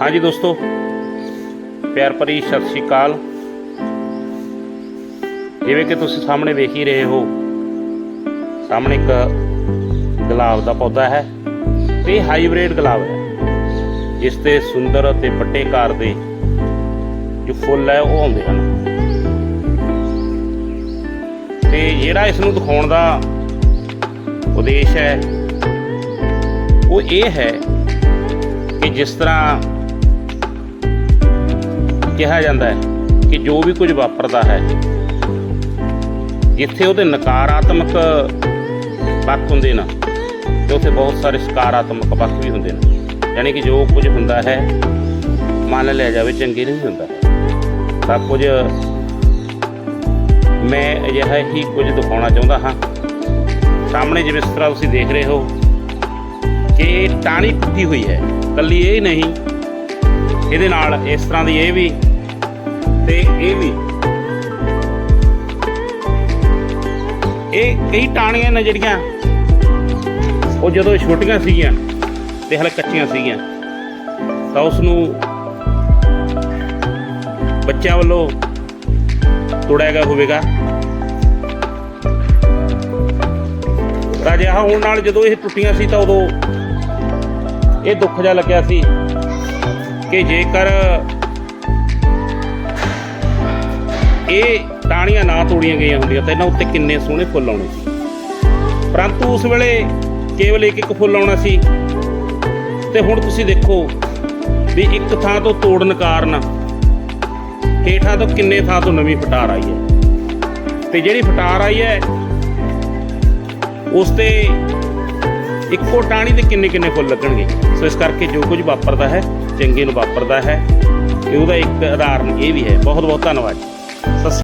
ਹਾਂਜੀ ਦੋਸਤੋ, ਪਿਆਰ ਭਰੀ ਸਤਿ ਸ਼੍ਰੀ ਅਕਾਲ। ਜਿਵੇਂ ਕਿ ਤੁਸੀਂ ਸਾਹਮਣੇ ਵੇਖ ਹੀ ਰਹੇ ਹੋ, ਸਾਹਮਣੇ ਇੱਕ ਗੁਲਾਬ ਦਾ ਪੌਦਾ ਹੈ ਤੇ ਹਾਈਬ੍ਰਿਡ ਗੁਲਾਬ ਹੈ। ਇਸ ਤੇ ਸੁੰਦਰ ਅਤੇ ਵੱਡੇ ਕਾਰ ਦੇ ਜੋ ਫੁੱਲ ਹੈ, ਉਹ ਆਉਂਦੇ ਹਨ। ਤੇ ਜਿਹੜਾ ਇਸ ਨੂੰ ਦਿਖਾਉਣ ਦਾ ਉਦੇਸ਼ ਹੈ, ਉਹ ਇਹ ਹੈ ਕਿ ਜਿਸ ਤਰ੍ਹਾਂ ਕਿਹਾ ਜਾਂਦਾ ਹੈ ਕਿ ਜੋ ਵੀ ਕੁਝ ਵਾਪਰਦਾ ਹੈ, ਜਿੱਥੇ ਉਹਦੇ ਨਕਾਰਾਤਮਕ ਪੱਖ ਹੁੰਦੇ ਨਾ, ਤੇ ਉੱਥੇ ਬਹੁਤ ਸਾਰੇ ਸਕਾਰਾਤਮਕ ਪੱਖ ਵੀ ਹੁੰਦੇ ਨੇ। ਯਾਨੀ ਕਿ ਜੋ ਕੁਝ ਹੁੰਦਾ ਹੈ, ਮੰਨ ਲਿਆ ਜਾਵੇ ਚੰਗੇ ਨਹੀਂ ਹੁੰਦਾ। ਸਭ ਕੁਝ ਮੈਂ ਅਜਿਹਾ ਹੀ ਕੁਝ ਦਿਖਾਉਣਾ ਚਾਹੁੰਦਾ ਹਾਂ। ਸਾਹਮਣੇ ਜਿਵੇਂ ਇਸ ਤਰ੍ਹਾਂ ਤੁਸੀਂ ਦੇਖ ਰਹੇ ਹੋ, ਕਿ ਟਾਣੀ ਟੁੱਟੀ ਹੋਈ ਹੈ। ਕੱਲੀ ਇਹ ਨਹੀਂ। ਇਹਦੇ ਨਾਲ ਇਸ ਤਰ੍ਹਾਂ ਦੀ ਇਹ ਵੀ ਤੇ ਇਹ ਵੀ। ਇਹ ਕਈ ਟਾਣੀਆਂ ਨੇ ਜਿਹੜੀਆਂ, ਉਹ ਜਦੋਂ ਛੋਟੀਆਂ ਸੀਗੀਆਂ ਤੇ ਹਲੇ ਕੱਚੀਆਂ ਸੀਗੀਆਂ, ਤਾਂ ਉਸ ਨੂੰ ਬੱਚਿਆਂ ਵੱਲੋਂ ਤੋੜਿਆ ਗਿਆ ਹੋਵੇਗਾ। ਤਾਂ ਅਜਿਹਾ ਹੋਣ ਨਾਲ ਜਦੋਂ ਇਹ ਟੁੱਟੀਆਂ ਸੀ ਤਾਂ ਉਦੋਂ ਇਹ ਦੁੱਖ ਜਿਹਾ ਲੱਗਿਆ ਸੀ ਕਿ ਜੇਕਰ ਇਹ ਟਾਹਣੀਆਂ ਨਾ ਤੋੜੀਆਂ ਗਈਆਂ ਹੁੰਦੀਆਂ ਤਾਂ ਇਹਨਾਂ ਉੱਤੇ ਕਿੰਨੇ ਸੋਹਣੇ ਫੁੱਲ ਆਉਣੇ ਸੀ। ਪਰੰਤੂ ਉਸ ਵੇਲੇ ਕੇਵਲ ਇੱਕ ਇੱਕ ਫੁੱਲ ਆਉਣਾ ਸੀ। ਤੇ ਹੁਣ ਤੁਸੀਂ ਦੇਖੋ ਵੀ ਇੱਕ ਥਾਂ ਤੋਂ ਤੋੜਨ ਕਾਰਨ ਹੇਠਾਂ ਤੋਂ ਕਿੰਨੇ ਥਾਂ ਤੋਂ ਨਵੀਂ ਫਟਾਰ ਆਈ ਹੈ। ਤੇ ਜਿਹੜੀ ਫਟਾਰ ਆਈ ਹੈ, ਉਸ ਤੇ ਇੱਕੋ ਟਾਹਣੀ ਤੇ ਕਿੰਨੇ ਕਿੰਨੇ ਫੁੱਲ ਲੱਗਣਗੇ। ਸੋ ਇਸ ਕਰਕੇ ਜੋ ਕੁਝ ਵਾਪਰਦਾ ਹੈ, ਚੰਗੇ ਨੂੰ ਵਾਪਰਦਾ ਹੈ ਇਹ ਉਹਦਾ ਇੱਕ ਉਦਾਹਰਨ ਇਹ ਵੀ ਹੈ। ਬਹੁਤ ਬਹੁਤ ਧੰਨਵਾਦ ਸਤਿ ਸ਼੍ਰੀ